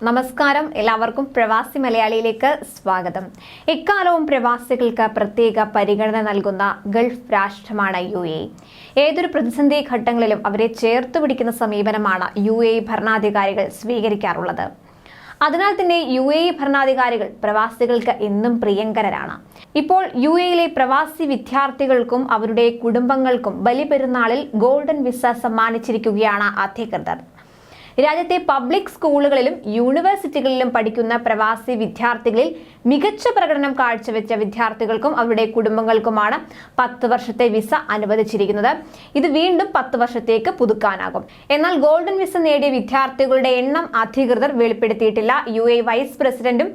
നമസ്കാരം. എല്ലാവർക്കും പ്രവാസി മലയാളിയിലേക്ക് സ്വാഗതം. എക്കാലവും പ്രവാസികൾക്ക് പ്രത്യേക പരിഗണന നൽകുന്ന ഗൾഫ് രാഷ്ട്രമാണ് യു എ. ഏതൊരു പ്രതിസന്ധി ഘട്ടങ്ങളിലും അവരെ ചേർത്ത് പിടിക്കുന്ന സമീപനമാണ് യു എ ഭരണാധികാരികൾ സ്വീകരിക്കാറുള്ളത്. അതിനാൽ തന്നെ യു എ ഭരണാധികാരികൾ പ്രവാസികൾക്ക് എന്നും പ്രിയങ്കരരാണ്. ഇപ്പോൾ യു എയിലെ പ്രവാസി വിദ്യാർത്ഥികൾക്കും അവരുടെ കുടുംബങ്ങൾക്കും ബലിപെരുന്നാളിൽ ഗോൾഡൻ വിസ സമ്മാനിച്ചിരിക്കുകയാണ് അധികൃതർ. രാജ്യത്തെ പബ്ലിക് സ്കൂളുകളിലും യൂണിവേഴ്സിറ്റികളിലും പഠിക്കുന്ന പ്രവാസി വിദ്യാർത്ഥികളിൽ മികച്ച പ്രകടനം കാഴ്ചവെച്ച വിദ്യാർത്ഥികൾക്കും അവരുടെ കുടുംബങ്ങൾക്കുമാണ് പത്ത് വർഷത്തെ വിസ അനുവദിച്ചിരിക്കുന്നത്. ഇത് വീണ്ടും പത്ത് വർഷത്തേക്ക് പുതുക്കാനാകും. എന്നാൽ ഗോൾഡൻ വിസ നേടിയ വിദ്യാർത്ഥികളുടെ എണ്ണം അധികൃതർ വെളിപ്പെടുത്തിയിട്ടില്ല. യു എ വൈസ് പ്രസിഡന്റും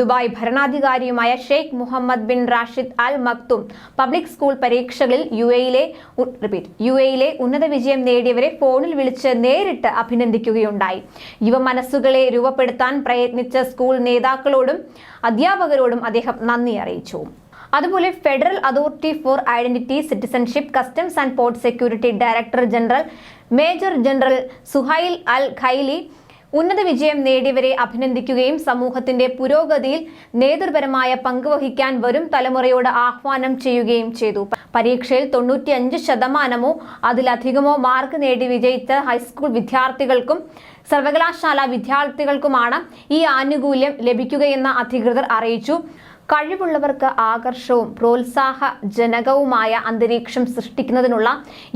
Dubai ഭരണാധികാരിയുമായ Sheikh Mohammed bin Rashid Al Maktoum public school പരീക്ഷകളിൽ യു എയിലെ റിപ്പീറ്റ് യു എയിലെ ഉന്നത വിജയം നേടിയവരെ ഫോണിൽ വിളിച്ച് നേരിട്ട് അഭിനന്ദിക്കുകയുണ്ടായി യുവ മനസ്സുകളെ രൂപപ്പെടുത്താൻ പ്രയത്നിച്ച സ്കൂൾ നേതാക്കളോടും അധ്യാപകരോടും അദ്ദേഹം നന്ദി അറിയിച്ചു. അതുപോലെ federal authority for identity citizenship customs and port security director general major general Suhail Al Khaili ഉന്നത വിജയം നേടിയവരെ അഭിനന്ദിക്കുകയും സമൂഹത്തിന്റെ പുരോഗതിയിൽ നേതൃപരമായ പങ്കുവഹിക്കാൻ വരും തലമുറയോട് ആഹ്വാനം ചെയ്യുകയും ചെയ്തു. പരീക്ഷയിൽ തൊണ്ണൂറ്റിയഞ്ച് ശതമാനമോ അതിലധികമോ മാർക്ക് നേടി വിജയിച്ച ഹൈസ്കൂൾ വിദ്യാർത്ഥികൾക്കും സർവകലാശാല വിദ്യാർത്ഥികൾക്കുമാണ് ഈ ആനുകൂല്യം ലഭിക്കുകയെന്ന് അധികൃതർ അറിയിച്ചു. കഴിവുള്ളവർക്ക് ആകർഷവും പ്രോത്സാഹജനകവുമായ അന്തരീക്ഷം സൃഷ്ടിക്കുന്നതിനുള്ള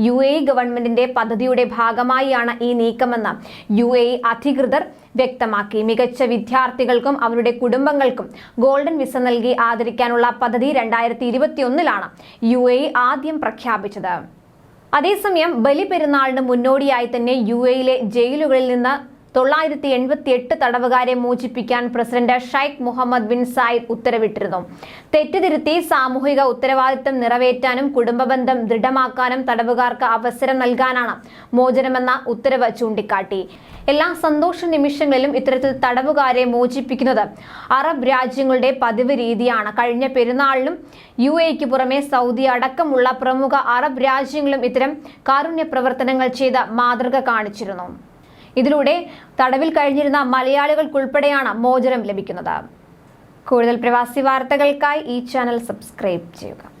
യു എ ഗവൺമെന്റിന്റെ പദ്ധതിയുടെ ഭാഗമായാണ് ഈ നീക്കമെന്ന് യു എ അധികൃതർ വ്യക്തമാക്കി. മികച്ച വിദ്യാർത്ഥികൾക്കും അവരുടെ കുടുംബങ്ങൾക്കും ഗോൾഡൻ വിസ നൽകി ആദരിക്കാനുള്ള പദ്ധതി രണ്ടായിരത്തി ഇരുപത്തിയൊന്നിലാണ് യു എ ആദ്യം പ്രഖ്യാപിച്ചത്. അതേസമയം ബലിപെരുന്നാളിന് മുന്നോടിയായി തന്നെ യു എയിലെ ജയിലുകളിൽ നിന്ന് തൊള്ളായിരത്തി എൺപത്തി എട്ട് തടവുകാരെ മോചിപ്പിക്കാൻ president Sheikh Mohammed bin Zayed ഉത്തരവിട്ടിരുന്നു. തെറ്റുതിരുത്തി സാമൂഹിക ഉത്തരവാദിത്തം നിറവേറ്റാനും കുടുംബബന്ധം ദൃഢമാക്കാനും തടവുകാർക്ക് അവസരം നൽകാനാണ് മോചനമെന്ന ഉത്തരവ് ചൂണ്ടിക്കാട്ടി. എല്ലാ സന്തോഷ നിമിഷങ്ങളിലും ഇത്തരത്തിൽ തടവുകാരെ മോചിപ്പിക്കുന്നത് അറബ് രാജ്യങ്ങളുടെ പതിവ് രീതിയാണ്. കഴിഞ്ഞ പെരുന്നാളിലും യു എക്ക് പുറമെ സൗദി അടക്കമുള്ള പ്രമുഖ അറബ് രാജ്യങ്ങളും ഇത്തരം കാരുണ്യ പ്രവർത്തനങ്ങൾ ചെയ്ത മാതൃക കാണിച്ചിരുന്നു. ഇതിലൂടെ തടവിൽ കഴിഞ്ഞിരുന്ന മലയാളികൾക്കുൾപ്പെടെയാണ് മോചനം ലഭിക്കുന്നത്. കൂടുതൽ പ്രവാസി വാർത്തകൾക്കായി ഈ ചാനൽ സബ്സ്ക്രൈബ് ചെയ്യുക.